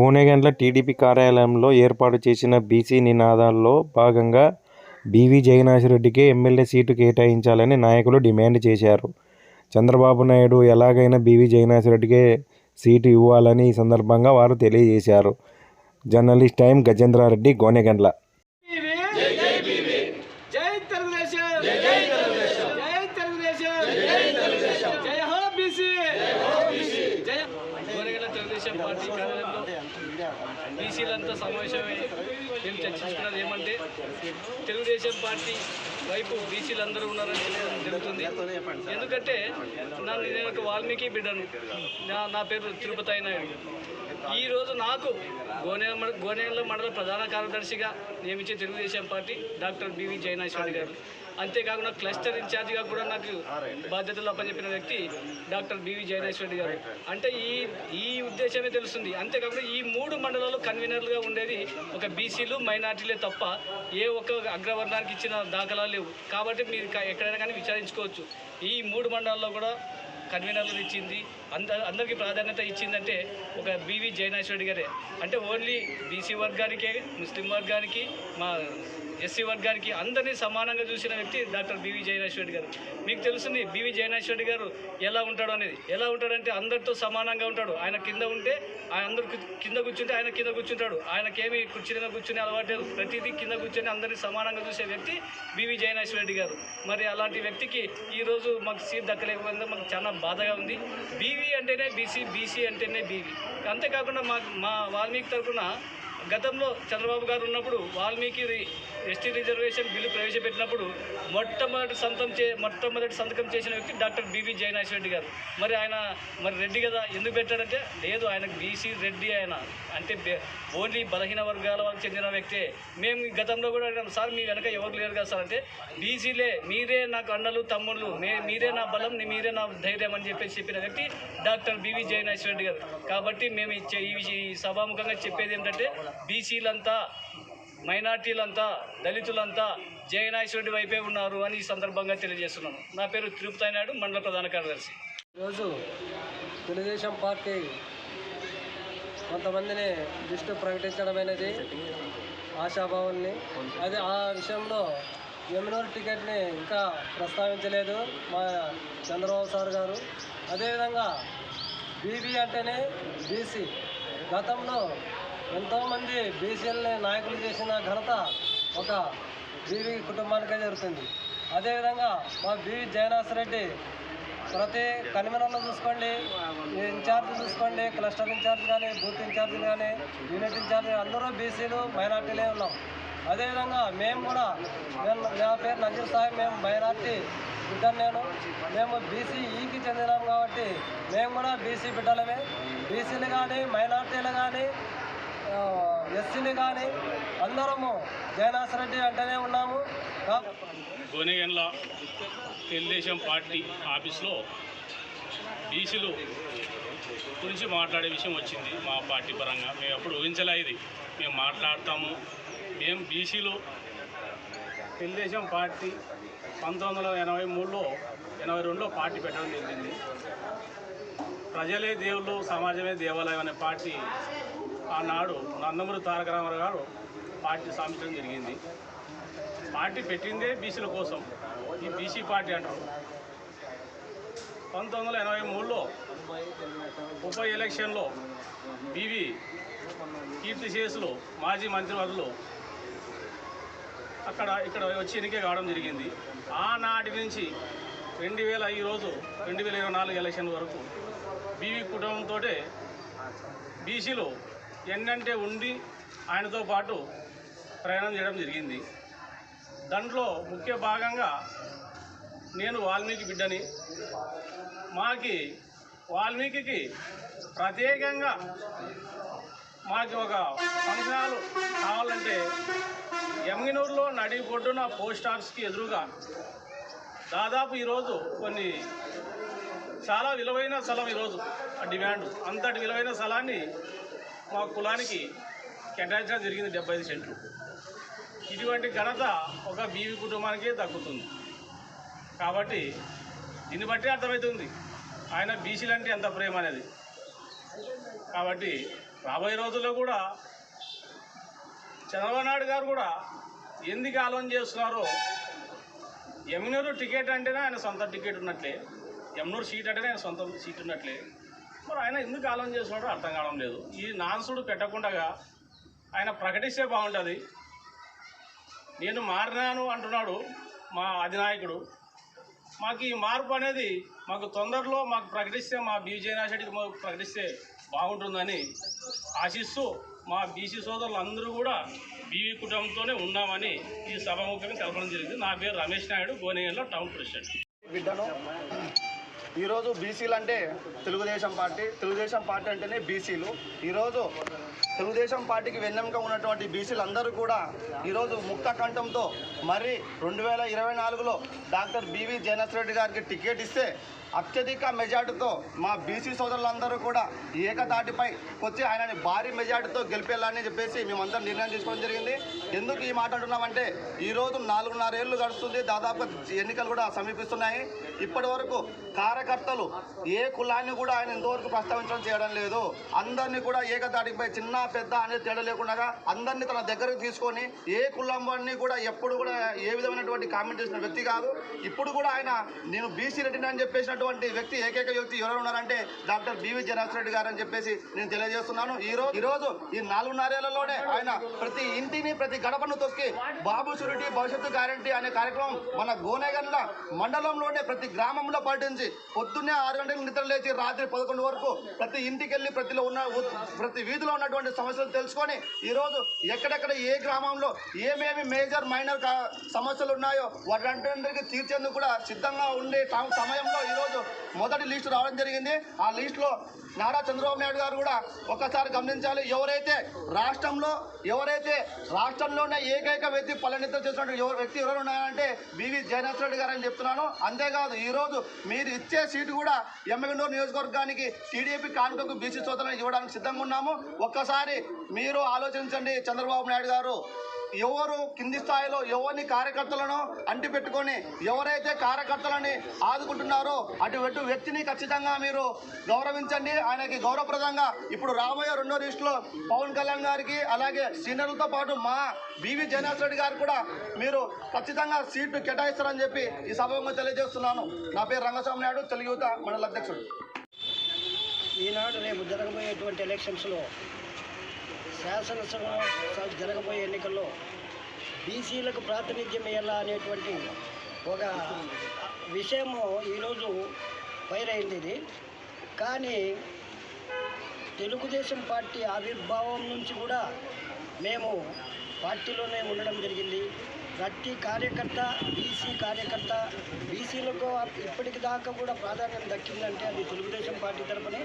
Gonegandla TDP కార్యాలయంలో ఏర్పాటు చేసిన బీసీ నినాదాల్లో భాగంగా బీవీ జగన్నాథరెడ్డికే ఎమ్మెల్యే సీటు కేటాయించాలని నాయకులు డిమాండ్ చేశారు. చంద్రబాబు నాయుడు ఎలాగైనా బీవీ జగన్నాథరెడ్డికే సీటు ఇవ్వాలని ఈ సందర్భంగా వారు తెలియజేశారు. Journalist time Gajendra Reddy Gonegandla Telugu Desam party కార్యాలయంలో బీసీలంతా సమావేశమై మేము చర్చించుకున్నది ఏమంటే తెలుగుదేశం పార్టీ వైపు బీసీలందరూ ఉన్నారని తెలియడం జరుగుతుంది. ఎందుకంటే నా నేను ఒక వాల్మీకి బిడ్డను. నా నా పేరు తిరుపతి నాయుడు ఈ రోజు నాకు గోనె గోనెల మండల ప్రధాన కార్యదర్శిగా నియమించే Telugu Desam party doctor BV Jayanaswari garu. అంతేకాకుండా క్లస్టర్ ఇన్ఛార్జిగా కూడా నాకు బాధ్యతలు అప్పచెప్పిన వ్యక్తి డాక్టర్ బివి జయనాశ్వరి గారు. అంటే ఈ ఈ ఉద్దేశమే తెలుస్తుంది. అంతేకాకుండా ఈ మూడు మండలాలు కన్వీనర్లుగా ఉండేది ఒక బీసీలు మైనార్టీలే తప్ప ఏ ఒక్క అగ్రవర్ణానికి ఇచ్చిన దాఖలాలు లేవు. కాబట్టి మీరు ఎక్కడైనా కానీ విచారించుకోవచ్చు. ఈ మూడు మండలాల్లో కూడా కన్వీనర్లు ఇచ్చింది. అంద అందరికీ ప్రాధాన్యత ఇచ్చిందంటే ఒక బీవీ జయనాశ్వరుడు గారే. అంటే ఓన్లీ బీసీ వర్గానికే ముస్లిం వర్గానికి మా ఎస్సీ వర్గానికి అందరినీ సమానంగా చూసిన వ్యక్తి డాక్టర్ బీవీ జయనాశ్వరెడ్డి గారు. మీకు తెలుస్తుంది బీవీ జయనాశ్వరెడ్డి గారు ఎలా ఉంటాడు అనేది. ఎలా ఉంటాడంటే అందరితో సమానంగా ఉంటాడు. ఆయన కింద ఉంటే ఆయన అందరు కింద కూర్చుంటే ఆయన కింద కూర్చుంటాడు. ఆయనకేమి కుర్చీ మీద కూర్చుని అలవాటు లేదు. ప్రతిదీ కింద కూర్చొని అందరినీ సమానంగా చూసే వ్యక్తి బీవీ జయనాశ్వరెడ్డి గారు. మరి అలాంటి వ్యక్తికి ఈరోజు మాకు సీట్ దక్కలేకపోయింది మాకు చాలా బాధగా ఉంది. బీవీ అంటేనే బీసీ బీసీ అంటేనే బీవీ. అంతేకాకుండా మా మా వాల్మీకి తరఫున గతంలో చంద్రబాబు గారు ఉన్నప్పుడు వాల్మీకి రి- ఎస్టీ రిజర్వేషన్ బిల్లు ప్రవేశపెట్టినప్పుడు మొట్టమొదటి సంతకం చే మొట్టమొదటి సంతకం చేసిన వ్యక్తి డాక్టర్ బీబీ జయనాథ్ రెడ్డి గారు. మరి ఆయన మరి రెడ్డి కదా ఎందుకు పెట్టాడంటే లేదు ఆయనకు బీసీ రెడ్డి ఆయన అంటే ఓన్లీ బలహీన వర్గాల వాళ్ళకి చెందిన వ్యక్తే. మేము గతంలో కూడా అడిగాం సార్ మీ వెనక ఎవరు లేరు కదా సార్? అంటే బీసీలే మీరే నాకు అన్నలు తమ్ముళ్ళు మే మీరే నా బలం మీరే నా ధైర్యం అని చెప్పేసి చెప్పిన వ్యక్తి డాక్టర్ బీవీ జయనాథ్ రెడ్డి గారు. కాబట్టి మేము ఇచ్చే ఈ ఈ సభాముఖంగా చెప్పేది ఏంటంటే బీసీలంతా మైనార్టీలంతా దళితులంతా జయనాశ్వరుడి వైపే ఉన్నారు అని ఈ సందర్భంగా తెలియజేస్తున్నాను. నా పేరు తిరుపతి నాయుడు మండల ప్రధాన కార్యదర్శి. ఈరోజు తెలుగుదేశం పార్టీ కొంతమందిని లిస్టు ప్రకటించడం అనేది ఆశాభావుల్ని అది ఆ విషయంలో ఎమ్మెల్యే టికెట్ని ఇంకా ప్రస్తావించలేదు మా చంద్రబాబు సార్ గారు. అదేవిధంగా బీబీ అంటేనే బీసీ. గతంలో ఎంతోమంది బీసీలని నాయకులు చేసిన ఘనత ఒక బీవీ కుటుంబానికే జరుగుతుంది. అదేవిధంగా మా బీవీ జయనాథ్ రెడ్డి ప్రతి కన్వీనర్లు చూసుకోండి ఇన్ఛార్జ్ చూసుకోండి క్లస్టర్ ఇన్ఛార్జ్ కానీ బూత్ ఇన్ఛార్జ్ కానీ యూనిట్ ఇన్ఛార్జ్ అందరూ బీసీలు మైనార్టీలే ఉన్నాం. అదేవిధంగా మేము కూడా నేను నా పేరు నజీర్ సాహెబ్ మేము మైనార్టీ బిడ్డను నేను. మేము బీసీ ఈకి చెందినాం కాబట్టి మేము కూడా బీసీ బిడ్డలమే. బీసీలు కానీ మైనార్టీలు కానీ ఎస్సీని కానీ అందరము జయనాథ్ రెడ్డి అంటేనే ఉన్నాము. కా- గోనెగండ్ల తెలుగుదేశం పార్టీ ఆఫీస్లో బీసీలు గురించి మాట్లాడే విషయం వచ్చింది మా పార్టీ పరంగా. మేము ఎప్పుడు ఊహించలే ఇది. మేము మాట్లాడతాము. మేము బీసీలు. తెలుగుదేశం పార్టీ పంతొమ్మిది వందల ఎనభై మూడులో ఎనభై రెండులో పార్టీ పెట్టడం జరిగింది. ప్రజలే దేవుళ్ళు సమాజమే దేవాలయం అనే పార్టీ ఆనాడు నందమూరి తారక రామారావు గారు పార్టీ స్థాపించడం జరిగింది. పార్టీ పెట్టిందే బీసీల కోసం. ఈ బీసీ పార్టీ అంటారు. పంతొమ్మిది వందల ఎనభై మూడులో ఉప ఎలక్షన్లో బీవీ కీర్తిశేషులు మాజీ మంత్రివర్యులు అక్కడ ఇక్కడ వచ్చి ఎన్నిక కావడం జరిగింది. ఆనాటి నుంచి రెండు వేల ఈరోజు రెండు వేల ఇరవై నాలుగు ఎలక్షన్ వరకు బీవీ కుటుంబంతో బీసీలు ఎన్నంటే ఉండి ఆయనతో పాటు ప్రయాణం చేయడం జరిగింది. దాంట్లో ముఖ్య భాగంగా నేను వాల్మీకి బిడ్డని. మాకి వాల్మీకి ప్రత్యేకంగా మాకు ఒక ఫంక్షనాలు కావాలంటే ఎమ్మినూరులో నడిపొడ్డున పోస్ట్ ఆఫీస్కి ఎదురుగా దాదాపు ఈరోజు కొన్ని చాలా విలువైన స్థలం ఈరోజు ఆ డిమాండ్. అంతటి విలువైన స్థలాన్ని మా కులానికి కేటాయించడం జరిగింది డెబ్బై ఐదు సెంట్లు. ఇటువంటి ఘనత ఒక బీవీ కుటుంబానికే దక్కుతుంది. కాబట్టి దీన్ని బట్టి అర్థమవుతుంది. ఆయన బీసీలు అంటే ఎంత ప్రేమ అనేది. కాబట్టి రాబోయే రోజుల్లో కూడా చంద్రబాబు నాయుడు గారు కూడా ఎందుకు ఆలోచన చేస్తున్నారో ఎమ్నూరు టికెట్ అంటేనే ఆయన సొంత టికెట్ ఉన్నట్లే ఎమ్నూరు సీట్ అంటేనే ఆయన సొంత సీట్ ఉన్నట్లే మరి ఆయన ఎందుకు ఆలోచన చేస్తున్నాడో అర్థం కావడం లేదు. ఈ నాన్సుడు పెట్టకుండా ఆయన ప్రకటిస్తే బాగుంటుంది. నేను మారినాను అంటున్నాడు మా అధినాయకుడు. మాకు ఈ మార్పు అనేది మాకు తొందరలో మాకు ప్రకటిస్తే మా బీజేనాశెడ్డికి మాకు ప్రకటిస్తే బాగుంటుందని ఆశిస్తూ మా బీసీ సోదరులందరూ కూడా బీవీ కుటుంబంతోనే ఉన్నామని ఈ సభాముఖంగా తెలపడం జరిగింది. నా పేరు రమేష్ నాయుడు గోనేయంలో టౌన్ ప్రెసిడెంట్. బిడ్డను ఈరోజు బీసీలు అంటే తెలుగుదేశం పార్టీ తెలుగుదేశం పార్టీ అంటేనే బీసీలు. ఈరోజు తెలుగుదేశం పార్టీకి వెన్నెముక ఉన్నటువంటి బీసీలు అందరూ కూడా ఈరోజు ముక్త కంఠంతో మరి రెండు వేల ఇరవై నాలుగులో డాక్టర్ బివి జయనత్ రెడ్డి గారికి టికెట్ ఇస్తే అత్యధిక మెజార్టీతో మా బీసీ సోదరులందరూ కూడా ఏకతాటిపై వచ్చి ఆయనని భారీ మెజార్టీతో గెలిపేయాలని చెప్పేసి మేమందరం నిర్ణయం తీసుకోవడం జరిగింది. ఎందుకు ఈ మాట అంటున్నామంటే ఈరోజు నాలుగున్నరేళ్ళు గడుస్తుంది దాదాపు ఎన్నికలు కూడా సమీపిస్తున్నాయి. ఇప్పటి వరకు కార్యకర్తలు ఏ కులాన్ని కూడా ఆయన ఇంతవరకు ప్రస్తావించడం చేయడం లేదు. అందరినీ కూడా ఏకతాటిపై చిన్న పెద్ద అనేది తేడా లేకుండా అందరినీ తన దగ్గరకు తీసుకొని ఏ కులం వాడిని కూడా ఎప్పుడు కూడా ఏ విధమైనటువంటి కామెంట్ చేసిన వ్యక్తి కాదు. ఇప్పుడు కూడా ఆయన నేను బీసీ రెడ్డిని అని చెప్పేసినటువంటి వ్యక్తి ఏకైక వ్యక్తి ఎవరు ఉన్నారంటే డాక్టర్ బివి జనార్దన్ రెడ్డి గారు అని చెప్పేసి నేను తెలియజేస్తున్నాను. ఈ రోజు ఈ రోజు ఈ నాలుగున్నరేళ్ళలోనే ఆయన ప్రతి ఇంటిని ప్రతి గడపను తొక్కి బాబు షూరిటీ భవిష్యత్తు గ్యారంటీ అనే కార్యక్రమం మన గోనెగండ్ల మండలంలోనే ప్రతి గ్రామంలో పాటించి పొద్దున్నే ఆరు గంటలకు నిద్ర లేచి రాత్రి పదకొండు వరకు ప్రతి ఇంటికి వెళ్ళి ప్రతిలో ఉన్న ప్రతి వీధిలో ఉన్నటువంటి సమస్యలు తెలుసుకొని ఈరోజు ఎక్కడెక్కడ ఏ గ్రామంలో ఏమేమి మేజర్ మైనర్ సమస్యలు ఉన్నాయో వాటందరికీ తీర్చేందుకు కూడా సిద్ధంగా ఉండే సమయంలో ఈరోజు మొదటి లిస్టు రావడం జరిగింది. ఆ లిస్టులో నారా చంద్రబాబు నాయుడు గారు కూడా ఒక్కసారి గమనించాలి. ఎవరైతే రాష్ట్రంలో ఎవరైతే రాష్ట్రంలోనే ఏకైక వ్యక్తి పల్లెనిద్ర చేసినటువంటి ఎవరు వ్యక్తి ఎవరు ఉన్నారంటే బివి జయనాథ్ రెడ్డి గారు అని చెప్తున్నాను. అంతేకాదు ఈరోజు మీరు ఇచ్చే సీటు కూడా ఎమ్మెగనూరు నియోజకవర్గానికి టీడీపీ కానుకకు బీసీ సోదరులను ఇవ్వడానికి సిద్ధంగా ఉన్నాము. ఒక్కసారి మీరు ఆలోచించండి చంద్రబాబు నాయుడు గారు. ఎవరు కింది స్థాయిలో ఎవరిని కార్యకర్తలను అంటిపెట్టుకొని ఎవరైతే కార్యకర్తలని ఆదుకుంటున్నారో అటువంటి వ్యక్తిని ఖచ్చితంగా మీరు గౌరవించండి. ఆయనకి గౌరవప్రదంగా ఇప్పుడు రాబోయే రెండో లిస్టులో పవన్ కళ్యాణ్ గారికి అలాగే సీనియర్లతో పాటు మా బీవీ జయనాథ్ రెడ్డి గారు కూడా మీరు ఖచ్చితంగా సీట్లు కేటాయిస్తారని చెప్పి ఈ సభకు తెలియజేస్తున్నాను. నా పేరు రంగస్వామి నాయుడు తెలుగు యువత మండల అధ్యక్షుడు. ఈనాడు రేపు జరగబోయేటువంటి ఎలక్షన్స్లో శాసనసభ జరగబోయే ఎన్నికల్లో బీసీలకు ప్రాతినిధ్యం ఇవ్వాలా అనేటువంటి ఒక విషయము ఈరోజు పైరైంది ఇది. కానీ తెలుగుదేశం పార్టీ ఆవిర్భావం నుంచి కూడా మేము పార్టీలోనే ఉండడం జరిగింది. ప్రతి కార్యకర్త బీసీ కార్యకర్త బీసీలకు ఇప్పటికి దాకా కూడా ప్రాధాన్యం దక్కిందంటే అది తెలుగుదేశం పార్టీ తరపునే.